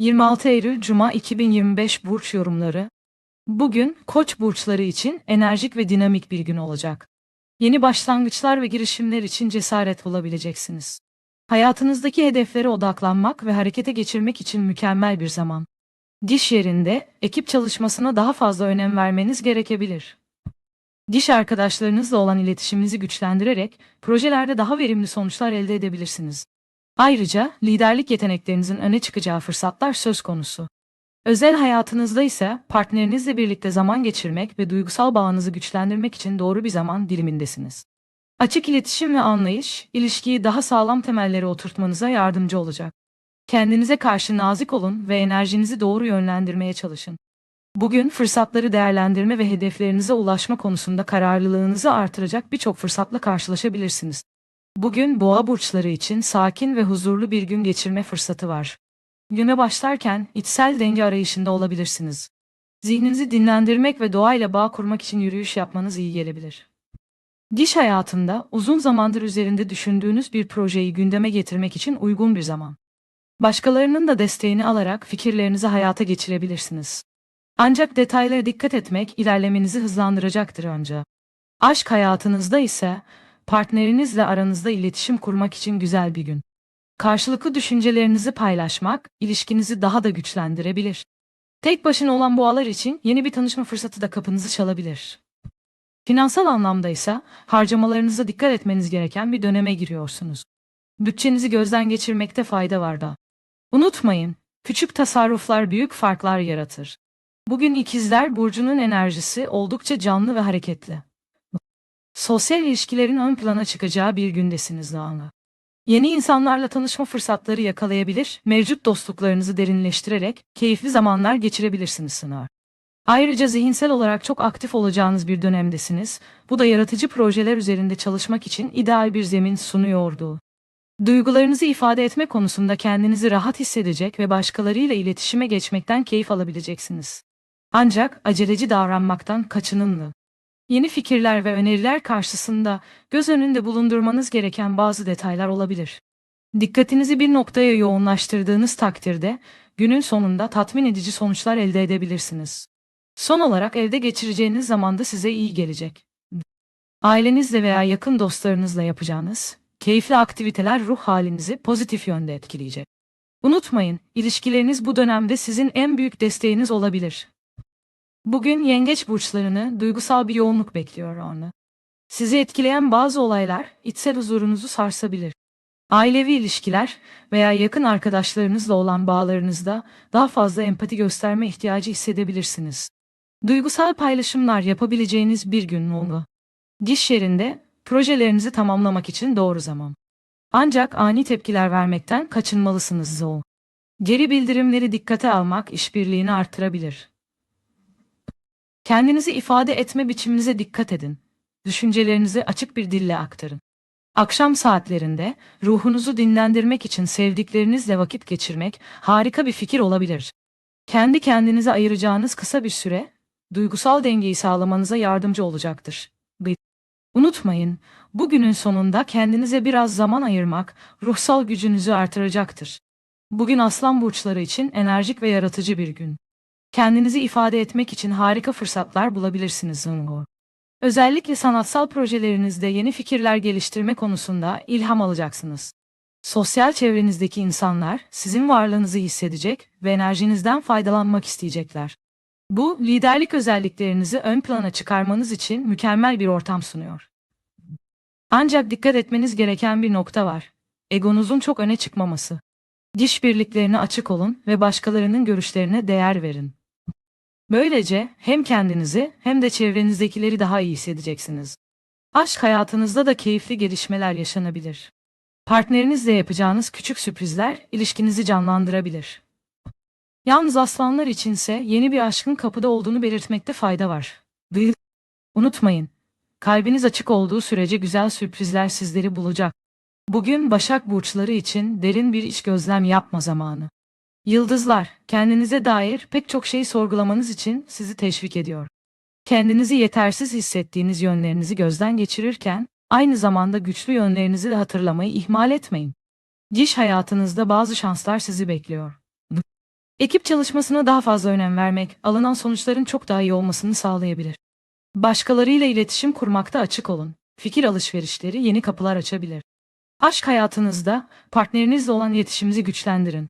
26 Eylül Cuma 2025 burç yorumları. Bugün Koç burçları için enerjik ve dinamik bir gün olacak. Yeni başlangıçlar ve girişimler için cesaret bulabileceksiniz. Hayatınızdaki hedeflere odaklanmak ve harekete geçirmek için mükemmel bir zaman. Diş yerinde ekip çalışmasına daha fazla önem vermeniz gerekebilir. Diş arkadaşlarınızla olan iletişiminizi güçlendirerek projelerde daha verimli sonuçlar elde edebilirsiniz. Ayrıca liderlik yeteneklerinizin öne çıkacağı fırsatlar söz konusu. Özel hayatınızda ise partnerinizle birlikte zaman geçirmek ve duygusal bağınızı güçlendirmek için doğru bir zaman dilimindesiniz. Açık iletişim ve anlayış, ilişkiyi daha sağlam temellere oturtmanıza yardımcı olacak. Kendinize karşı nazik olun ve enerjinizi doğru yönlendirmeye çalışın. Bugün fırsatları değerlendirme ve hedeflerinize ulaşma konusunda kararlılığınızı artıracak birçok fırsatla karşılaşabilirsiniz. Bugün boğa burçları için sakin ve huzurlu bir gün geçirme fırsatı var. Güne başlarken içsel denge arayışında olabilirsiniz. Zihninizi dinlendirmek ve doğayla bağ kurmak için yürüyüş yapmanız iyi gelebilir. Diş hayatında uzun zamandır üzerinde düşündüğünüz bir projeyi gündeme getirmek için uygun bir zaman. Başkalarının da desteğini alarak fikirlerinizi hayata geçirebilirsiniz. Ancak detaylara dikkat etmek ilerlemenizi hızlandıracaktır önce. Aşk hayatınızda ise partnerinizle aranızda iletişim kurmak için güzel bir gün. Karşılıklı düşüncelerinizi paylaşmak ilişkinizi daha da güçlendirebilir. Tek başına olan boğalar için yeni bir tanışma fırsatı da kapınızı çalabilir. Finansal anlamda ise harcamalarınıza dikkat etmeniz gereken bir döneme giriyorsunuz. Bütçenizi gözden geçirmekte fayda var da. Unutmayın, küçük tasarruflar büyük farklar yaratır. Bugün ikizler burcunun enerjisi oldukça canlı ve hareketli. Sosyal ilişkilerin ön plana çıkacağı bir gündesiniz Doğan'la. Yeni insanlarla tanışma fırsatları yakalayabilir, mevcut dostluklarınızı derinleştirerek keyifli zamanlar geçirebilirsiniz sınav. Ayrıca zihinsel olarak çok aktif olacağınız bir dönemdesiniz. Bu da yaratıcı projeler üzerinde çalışmak için ideal bir zemin sunuyordu. Duygularınızı ifade etme konusunda kendinizi rahat hissedecek ve başkalarıyla iletişime geçmekten keyif alabileceksiniz. Ancak aceleci davranmaktan kaçının. Yeni fikirler ve öneriler karşısında göz önünde bulundurmanız gereken bazı detaylar olabilir. Dikkatinizi bir noktaya yoğunlaştırdığınız takdirde günün sonunda tatmin edici sonuçlar elde edebilirsiniz. Son olarak evde geçireceğiniz zaman da size iyi gelecek. Ailenizle veya yakın dostlarınızla yapacağınız keyifli aktiviteler ruh halinizi pozitif yönde etkileyecek. Unutmayın, ilişkileriniz bu dönemde sizin en büyük desteğiniz olabilir. Bugün yengeç burçlarını duygusal bir yoğunluk bekliyor onu. Sizi etkileyen bazı olaylar içsel huzurunuzu sarsabilir. Ailevi ilişkiler veya yakın arkadaşlarınızla olan bağlarınızda daha fazla empati gösterme ihtiyacı hissedebilirsiniz. Duygusal paylaşımlar yapabileceğiniz bir gün oldu. Diş yerinde projelerinizi tamamlamak için doğru zaman. Ancak ani tepkiler vermekten kaçınmalısınız Zo. Geri bildirimleri dikkate almak işbirliğini artırabilir. Kendinizi ifade etme biçiminize dikkat edin. Düşüncelerinizi açık bir dille aktarın. Akşam saatlerinde ruhunuzu dinlendirmek için sevdiklerinizle vakit geçirmek harika bir fikir olabilir. Kendi kendinize ayıracağınız kısa bir süre duygusal dengeyi sağlamanıza yardımcı olacaktır. Unutmayın, bugünün sonunda kendinize biraz zaman ayırmak ruhsal gücünüzü artıracaktır. Bugün aslan burçları için enerjik ve yaratıcı bir gün. Kendinizi ifade etmek için harika fırsatlar bulabilirsiniz Zungo. Özellikle sanatsal projelerinizde yeni fikirler geliştirme konusunda ilham alacaksınız. Sosyal çevrenizdeki insanlar sizin varlığınızı hissedecek ve enerjinizden faydalanmak isteyecekler. Bu, liderlik özelliklerinizi ön plana çıkarmanız için mükemmel bir ortam sunuyor. Ancak dikkat etmeniz gereken bir nokta var. Egonuzun çok öne çıkmaması. Diş birliklerine açık olun ve başkalarının görüşlerine değer verin. Böylece hem kendinizi hem de çevrenizdekileri daha iyi hissedeceksiniz. Aşk hayatınızda da keyifli gelişmeler yaşanabilir. Partnerinizle yapacağınız küçük sürprizler ilişkinizi canlandırabilir. Yalnız aslanlar içinse yeni bir aşkın kapıda olduğunu belirtmekte fayda var. Değil. Unutmayın, kalbiniz açık olduğu sürece güzel sürprizler sizleri bulacak. Bugün Başak burçları için derin bir iç gözlem yapma zamanı. Yıldızlar, kendinize dair pek çok şeyi sorgulamanız için sizi teşvik ediyor. Kendinizi yetersiz hissettiğiniz yönlerinizi gözden geçirirken, aynı zamanda güçlü yönlerinizi de hatırlamayı ihmal etmeyin. Diş hayatınızda bazı şanslar sizi bekliyor. Ekip çalışmasına daha fazla önem vermek, alınan sonuçların çok daha iyi olmasını sağlayabilir. Başkalarıyla iletişim kurmakta açık olun. Fikir alışverişleri yeni kapılar açabilir. Aşk hayatınızda partnerinizle olan iletişiminizi güçlendirin.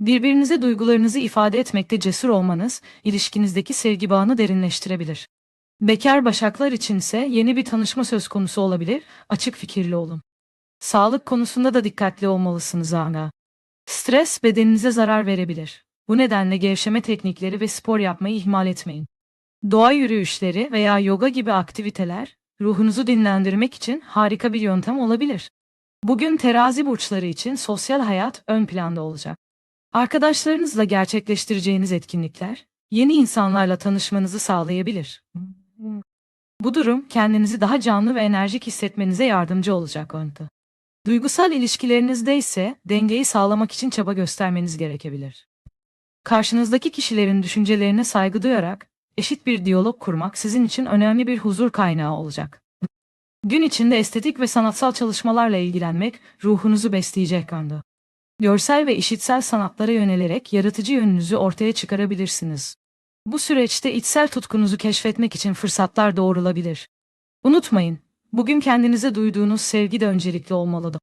Birbirinize duygularınızı ifade etmekte cesur olmanız, ilişkinizdeki sevgi bağını derinleştirebilir. Bekar başaklar içinse yeni bir tanışma söz konusu olabilir, açık fikirli olun. Sağlık konusunda da dikkatli olmalısınız ana. Stres bedeninize zarar verebilir. Bu nedenle gevşeme teknikleri ve spor yapmayı ihmal etmeyin. Doğa yürüyüşleri veya yoga gibi aktiviteler ruhunuzu dinlendirmek için harika bir yöntem olabilir. Bugün terazi burçları için sosyal hayat ön planda olacak. Arkadaşlarınızla gerçekleştireceğiniz etkinlikler yeni insanlarla tanışmanızı sağlayabilir. Bu durum kendinizi daha canlı ve enerjik hissetmenize yardımcı olacak öntü. Duygusal ilişkilerinizde ise dengeyi sağlamak için çaba göstermeniz gerekebilir. Karşınızdaki kişilerin düşüncelerine saygı duyarak eşit bir diyalog kurmak sizin için önemli bir huzur kaynağı olacak. Gün içinde estetik ve sanatsal çalışmalarla ilgilenmek ruhunuzu besleyecek anda. Görsel ve işitsel sanatlara yönelerek yaratıcı yönünüzü ortaya çıkarabilirsiniz. Bu süreçte içsel tutkunuzu keşfetmek için fırsatlar doğrulabilir. Unutmayın, bugün kendinize duyduğunuz sevgi de öncelikli olmalıdır.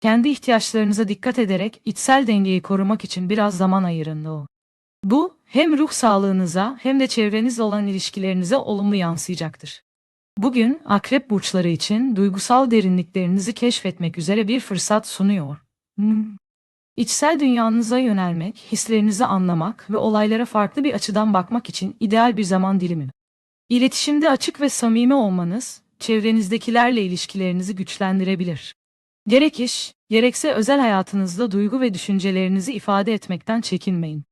Kendi ihtiyaçlarınıza dikkat ederek içsel dengeyi korumak için biraz zaman ayırın o. Bu, hem ruh sağlığınıza hem de çevrenizle olan ilişkilerinize olumlu yansıyacaktır. Bugün akrep burçları için duygusal derinliklerinizi keşfetmek üzere bir fırsat sunuyor. Hmm. İçsel dünyanıza yönelmek, hislerinizi anlamak ve olaylara farklı bir açıdan bakmak için ideal bir zaman dilimi. İletişimde açık ve samimi olmanız, çevrenizdekilerle ilişkilerinizi güçlendirebilir. Gerek iş, gerekse özel hayatınızda duygu ve düşüncelerinizi ifade etmekten çekinmeyin.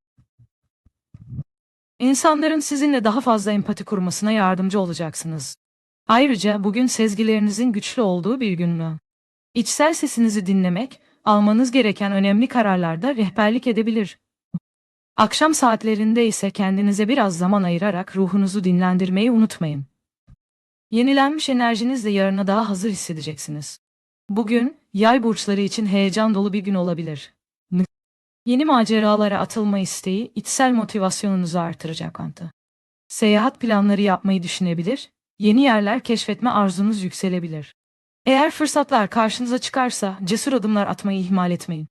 İnsanların sizinle daha fazla empati kurmasına yardımcı olacaksınız. Ayrıca bugün sezgilerinizin güçlü olduğu bir gün mü? İçsel sesinizi dinlemek, almanız gereken önemli kararlarda rehberlik edebilir. Akşam saatlerinde ise kendinize biraz zaman ayırarak ruhunuzu dinlendirmeyi unutmayın. Yenilenmiş enerjinizle yarına daha hazır hissedeceksiniz. Bugün, yay burçları için heyecan dolu bir gün olabilir. Yeni maceralara atılma isteği içsel motivasyonunuzu artıracak antı. Seyahat planları yapmayı düşünebilir, yeni yerler keşfetme arzunuz yükselebilir. Eğer fırsatlar karşınıza çıkarsa cesur adımlar atmayı ihmal etmeyin.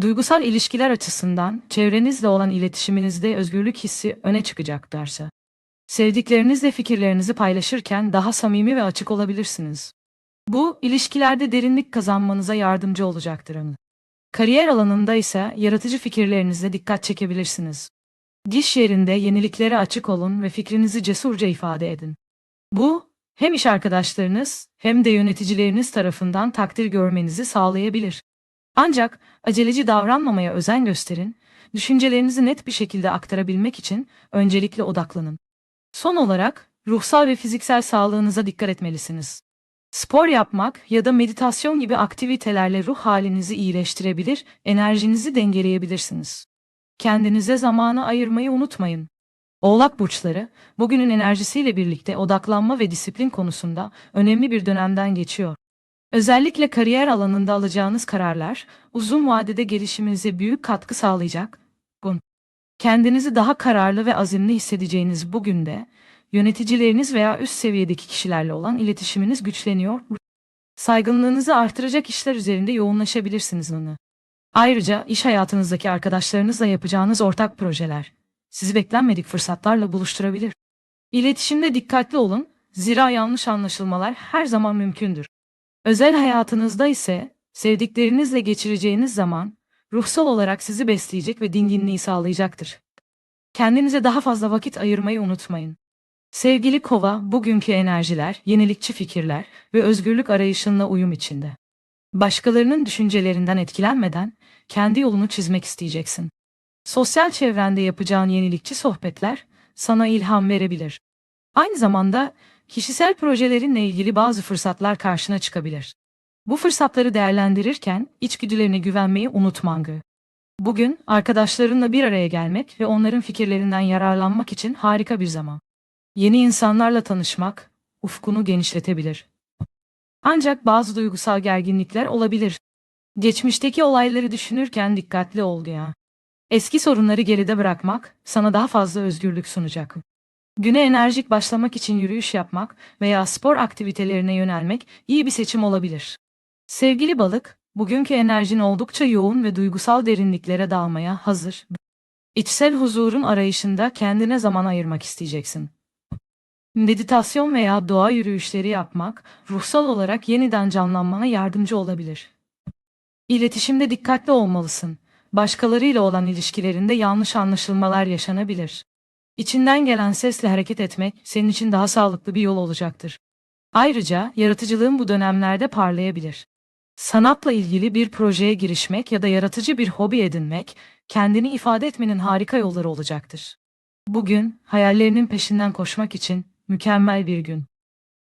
Duygusal ilişkiler açısından çevrenizle olan iletişiminizde özgürlük hissi öne çıkacak derse. Sevdiklerinizle fikirlerinizi paylaşırken daha samimi ve açık olabilirsiniz. Bu, ilişkilerde derinlik kazanmanıza yardımcı olacaktır. hanım. Kariyer alanında ise yaratıcı fikirlerinizle dikkat çekebilirsiniz. Diş yerinde yeniliklere açık olun ve fikrinizi cesurca ifade edin. Bu, hem iş arkadaşlarınız hem de yöneticileriniz tarafından takdir görmenizi sağlayabilir. Ancak aceleci davranmamaya özen gösterin, düşüncelerinizi net bir şekilde aktarabilmek için öncelikle odaklanın. Son olarak ruhsal ve fiziksel sağlığınıza dikkat etmelisiniz. Spor yapmak ya da meditasyon gibi aktivitelerle ruh halinizi iyileştirebilir, enerjinizi dengeleyebilirsiniz. Kendinize zamanı ayırmayı unutmayın. Oğlak burçları, bugünün enerjisiyle birlikte odaklanma ve disiplin konusunda önemli bir dönemden geçiyor. Özellikle kariyer alanında alacağınız kararlar, uzun vadede gelişiminize büyük katkı sağlayacak. Kendinizi daha kararlı ve azimli hissedeceğiniz bugün de, yöneticileriniz veya üst seviyedeki kişilerle olan iletişiminiz güçleniyor. Saygınlığınızı artıracak işler üzerinde yoğunlaşabilirsiniz onu. Ayrıca iş hayatınızdaki arkadaşlarınızla yapacağınız ortak projeler, sizi beklenmedik fırsatlarla buluşturabilir. İletişimde dikkatli olun, zira yanlış anlaşılmalar her zaman mümkündür. Özel hayatınızda ise sevdiklerinizle geçireceğiniz zaman ruhsal olarak sizi besleyecek ve dinginliği sağlayacaktır. Kendinize daha fazla vakit ayırmayı unutmayın. Sevgili Kova, bugünkü enerjiler, yenilikçi fikirler ve özgürlük arayışınla uyum içinde. Başkalarının düşüncelerinden etkilenmeden kendi yolunu çizmek isteyeceksin. Sosyal çevrende yapacağın yenilikçi sohbetler sana ilham verebilir. Aynı zamanda kişisel projelerinle ilgili bazı fırsatlar karşına çıkabilir. Bu fırsatları değerlendirirken içgüdülerine güvenmeyi unutmangı. Bugün arkadaşlarınla bir araya gelmek ve onların fikirlerinden yararlanmak için harika bir zaman. Yeni insanlarla tanışmak ufkunu genişletebilir. Ancak bazı duygusal gerginlikler olabilir. Geçmişteki olayları düşünürken dikkatli ol ya. Eski sorunları geride bırakmak sana daha fazla özgürlük sunacak. Güne enerjik başlamak için yürüyüş yapmak veya spor aktivitelerine yönelmek iyi bir seçim olabilir. Sevgili balık, bugünkü enerjin oldukça yoğun ve duygusal derinliklere dalmaya hazır. İçsel huzurun arayışında kendine zaman ayırmak isteyeceksin. Meditasyon veya doğa yürüyüşleri yapmak, ruhsal olarak yeniden canlanmana yardımcı olabilir. İletişimde dikkatli olmalısın. Başkalarıyla olan ilişkilerinde yanlış anlaşılmalar yaşanabilir. İçinden gelen sesle hareket etmek senin için daha sağlıklı bir yol olacaktır. Ayrıca yaratıcılığın bu dönemlerde parlayabilir. Sanatla ilgili bir projeye girişmek ya da yaratıcı bir hobi edinmek, kendini ifade etmenin harika yolları olacaktır. Bugün hayallerinin peşinden koşmak için mükemmel bir gün.